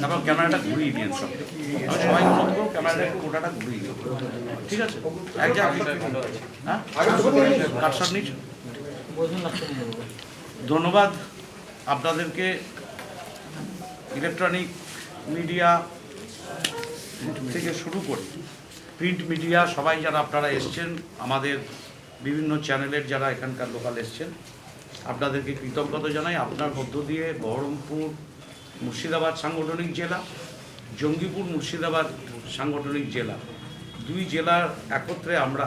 তারপর ক্যামেরাটা ঘুরিয়ে ঘুরিয়ে ঠিক আছে? হ্যাঁ? ধন্যবাদ আপনাদেরকে। ইলেকট্রনিক মিডিয়া থেকে শুরু করে। প্রিন্ট মিডিয়া, সবাই যারা আপনারা এসছেন, আমাদের বিভিন্ন চ্যানেলের যারা এখানকার লোকাল এসছেন আপনাদেরকে কৃতজ্ঞতা জানাই। আপনার মধ্য দিয়ে বহরমপুর মুর্শিদাবাদ সাংগঠনিক জেলা, জঙ্গিপুর মুর্শিদাবাদ সাংগঠনিক জেলা। দুই জেলার একত্রে আমরা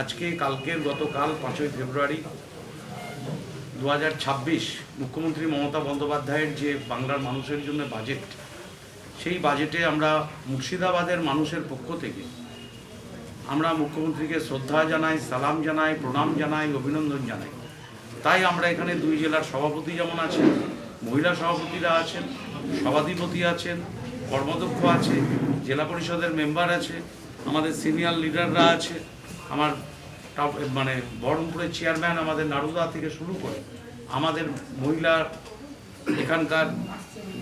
আজকে কালকের গতকাল পাঁচই ফেব্রুয়ারি দু হাজার ছাব্বিশ মুখ্যমন্ত্রী মমতা বন্দ্যোপাধ্যায়ের যে বাংলার মানুষের জন্য বাজেট, সেই বাজেটে আমরা মুর্শিদাবাদের মানুষের পক্ষ থেকে আমরা মুখ্যমন্ত্রীকে শ্রদ্ধা জানাই, সালাম জানাই, প্রণাম জানাই, অভিনন্দন জানাই। তাই আমরা এখানে দুই জেলার সভাপতি যেমন আছেন, মহিলা সভাপতিরা আছেন, সভাধিপতি আছেন কর্মদক্ষ আছে, জেলা পরিষদের মেম্বার আছে, আমাদের সিনিয়র লিডাররা আছে, আমার মানে বহরমপুরের চেয়ারম্যান আমাদের নারুদা থেকে শুরু করে আমাদের মহিলা এখানকার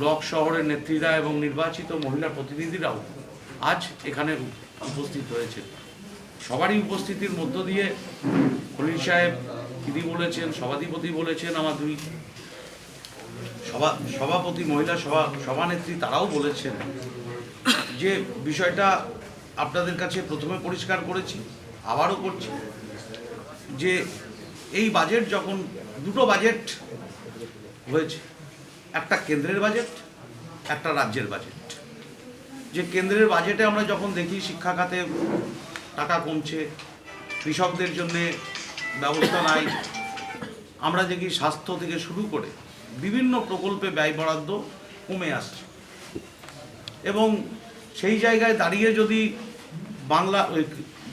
ব্লক শহরের নেত্রীরা এবং নির্বাচিত মহিলা প্রতিনিধিরাও আজ এখানে উপস্থিত হয়েছে। সবারই উপস্থিতির মধ্য দিয়ে খলিল সাহেব দিদি বলেছেন, সভাধিপতি বলেছেন আমার দুই সভা, সভাপতি, মহিলা সভা, সভানেত্রী তারাও বলেছেন যে বিষয়টা আপনাদের কাছে প্রথমে পরিষ্কার করেছি, আবারও করছি যে এই বাজেট যখন, দুটো বাজেট হয়েছে, একটা কেন্দ্রের বাজেট, একটা রাজ্যের বাজেট। যে কেন্দ্রের বাজেটে আমরা যখন দেখি শিক্ষা খাতে টাকা কমছে, কৃষকদের জন্যে ব্যবস্থা নাই। আমরা দেখি স্বাস্থ্য থেকে শুরু করে বিভিন্ন প্রকল্পে ব্যয় বরাদ্দ কমে আসছে। এবং সেই জায়গায় দাঁড়িয়ে যদি বাংলা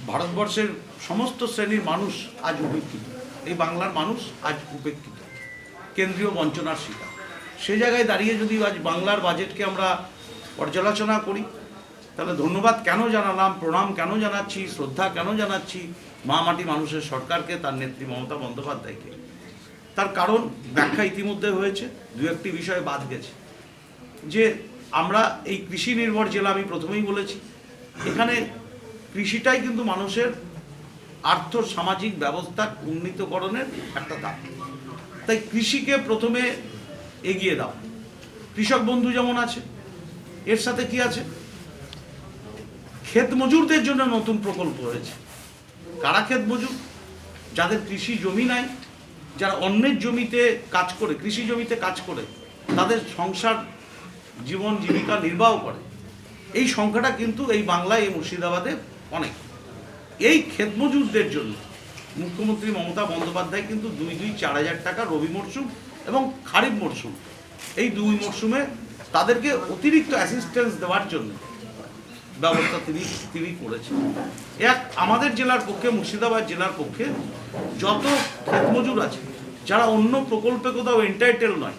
ভারতবর্ষের সমস্ত শ্রেণির মানুষ আজ উপেক্ষিত, এই বাংলার মানুষ আজ উপেক্ষিত, কেন্দ্রীয় বঞ্চনার শিকার। সে জায়গায় দাঁড়িয়ে যদি আজ বাংলার বাজেটকে আমরা পর্যালোচনা করি তাহলে ধন্যবাদ কেন জানালাম? প্রণাম কেন জানাচ্ছি? শ্রদ্ধা কেন জানাচ্ছি? মা মাটি মানুষের সরকারকে, তার নেত্রী মমতা বন্দ্যোপাধ্যায়কে। তার কারণ ব্যাখ্যা ইতিমধ্যে হয়েছে, দু একটি বিষয় বাদ গেছে। যে আমরা এই কৃষি নির্ভর জেলা আমি প্রথমেই বলেছি, এখানে কৃষিটাই কিন্তু মানুষের আর্থ সামাজিক ব্যবস্থার উন্নীতকরণের একটা দাম তাই কৃষিকে প্রথমে এগিয়ে দাও। কৃষক বন্ধু যেমন আছে, এর সাথে কি আছে? ক্ষেত মজুরদের জন্য নতুন প্রকল্প হয়েছে। কারা ক্ষেত মজুর যাদের কৃষি জমি নাই, যারা অন্যের জমিতে কাজ করে, কৃষি জমিতে কাজ করে, তাদের সংসার, জীবন, জীবিকা নির্বাহ করে। এই সংখ্যাটা কিন্তু এই বাংলায়, এই মুর্শিদাবাদে অনেক। এই ক্ষেত মজুরদের জন্য মুখ্যমন্ত্রী মমতা বন্দ্যোপাধ্যায় কিন্তু দুই দুই চার হাজার টাকা রবি মরশুম এবং খারিফ মরশুম, এই দুই মরশুমে তাদেরকে অতিরিক্ত অ্যাসিস্ট্যান্স দেওয়ার জন্য ব্যবস্থা তিনি তিনি করেছেন। এক, আমাদের জেলার পক্ষে, মুর্শিদাবাদ জেলার পক্ষে যত ক্ষেতমজুর আছে, যারা অন্য প্রকল্পে কোথাও এন্টাইটেল নয়,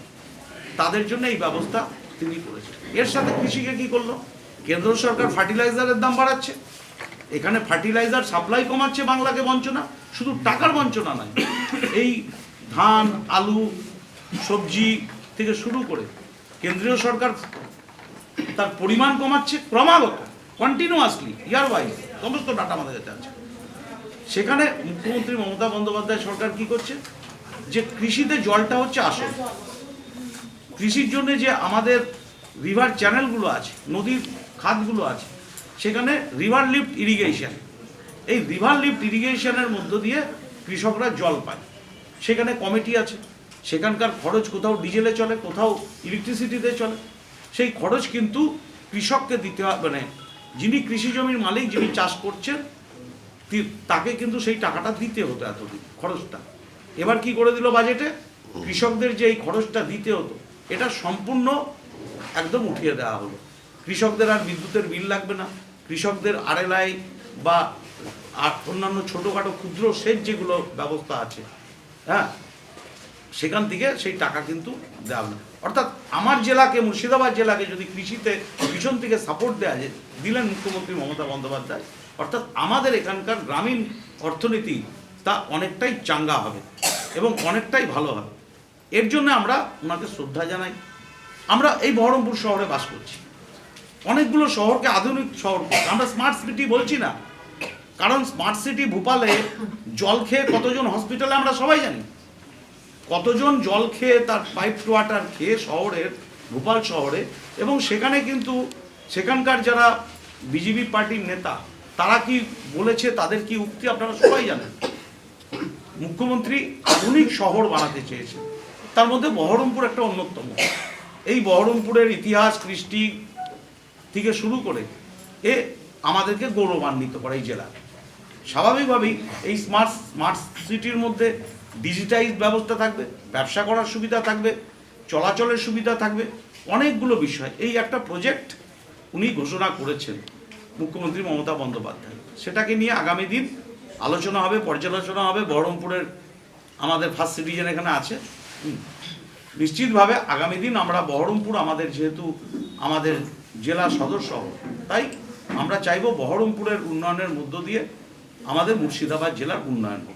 তাদের জন্য এই ব্যবস্থা তিনি করেছেন। এর সাথে কৃষিকে কি করল? কেন্দ্র সরকার ফার্টিলাইজারের দাম বাড়াচ্ছে। এখানে ফার্টিলাইজার সাপ্লাই কমাচ্ছে বাংলাকে বঞ্চনা। শুধু টাকার বঞ্চনা নয়, এই ধান, আলু, সবজি থেকে শুরু করে কেন্দ্রীয় সরকার তার পরিমাণ কমাচ্ছে ক্রমাগত। কন্টিনিউয়াসলি ইয়ার ওয়াইজ সমস্ত ডাটা আমাদের কাছে আছে। সেখানে মুখ্যমন্ত্রী মমতা বন্দ্যোপাধ্যায় সরকার কি করছে? যে কৃষিতে জলটা হচ্ছে আসল। কৃষির জন্য যে আমাদের রিভার চ্যানেলগুলো আছে, নদীর খাতগুলো আছে, সেখানে রিভার লিফট ইরিগেশন এই রিভার লিফট ইরিগেশনের মধ্য দিয়ে কৃষকরা জল পায়। সেখানে কমিটি আছে। সেখানকার খরচ কোথাও ডিজেলে চলে, কোথাও ইলেকট্রিসিটিতে চলে। সেই খরচ কিন্তু কৃষককে দিতে মানে যিনি কৃষি জমির মালিক, যিনি চাষ করছেন তাকে কিন্তু সেই টাকাটা দিতে হতো এতদিন, খরচটা। এবার কি করে দিল বাজেটে? কৃষকদের যে এই খরচটা দিতে হতো, এটা সম্পূর্ণ একদম উঠিয়ে দেওয়া হলো। কৃষকদের আর বিদ্যুতের বিল লাগবে না। কৃষকদের আরএলআই বা আর অন্যান্য ছোটোখাটো ক্ষুদ্র সেচ যেগুলো ব্যবস্থা আছে হ্যাঁ সেখান থেকে সেই টাকা কিন্তু দেওয়া হবে। না অর্থাৎ আমার জেলাকে, মুর্শিদাবাদ জেলাকে যদি কৃষিতে পিছন থেকে সাপোর্ট দেওয়া যায়, দিলেন মুখ্যমন্ত্রী মমতা বন্দ্যোপাধ্যায়, অর্থাৎ আমাদের এখানকার গ্রামীণ অর্থনীতি তা অনেকটাই চাঙ্গা হবে এবং অনেকটাই ভালো হবে। এর জন্য আমরা ওনাকে শ্রদ্ধা জানাই। আমরা এই বহরমপুর শহরে বাস করছি। অনেকগুলো শহরকে আধুনিক শহর করছি। আমরা স্মার্ট সিটি বলছি না। কারণ স্মার্ট সিটি ভোপালে জল খেয়ে কতজন হসপিটালে আমরা সবাই জানি। কতজন জল খেয়ে তার পাইপ ওয়াটার খেয়ে শহরের ভোপাল শহরে এবং সেখানে কিন্তু সেখানকার যারা বিজেপি পার্টির নেতা, তারা কি বলেছে, তাদের কি উক্তি আপনারা সবাই জানেন? মুখ্যমন্ত্রী আধুনিক শহর বানাতে চেয়েছে তার মধ্যে বহরমপুর একটা অন্যতম। এই বহরমপুরের ইতিহাস, কৃষ্টি থেকে শুরু করে এ আমাদেরকে গৌরবান্বিত করে এই জেলা। স্বাভাবিকভাবেই এই স্মার্ট স্মার্ট সিটির মধ্যে ডিজিটাইজ ব্যবস্থা থাকবে, ব্যবসা করার সুবিধা থাকবে, চলাচলের সুবিধা থাকবে, অনেকগুলো বিষয়। এই একটা প্রজেক্ট উনি ঘোষণা করেছেন মুখ্যমন্ত্রী মমতা বন্দ্যোপাধ্যায়। সেটাকে নিয়ে আগামী দিন আলোচনা হবে, পর্যালোচনা হবে। বহরমপুরের আমাদের ফার্স্ট সিটিজেন এখানে আছে। নিশ্চিতভাবে আগামী দিন আমরা বহরমপুর আমাদের যেহেতু আমাদের জেলা সদর শহর তাই আমরা চাইব বহরমপুরের উন্নয়নের মধ্য দিয়ে আমাদের মুর্শিদাবাদ জেলার উন্নয়ন হোক।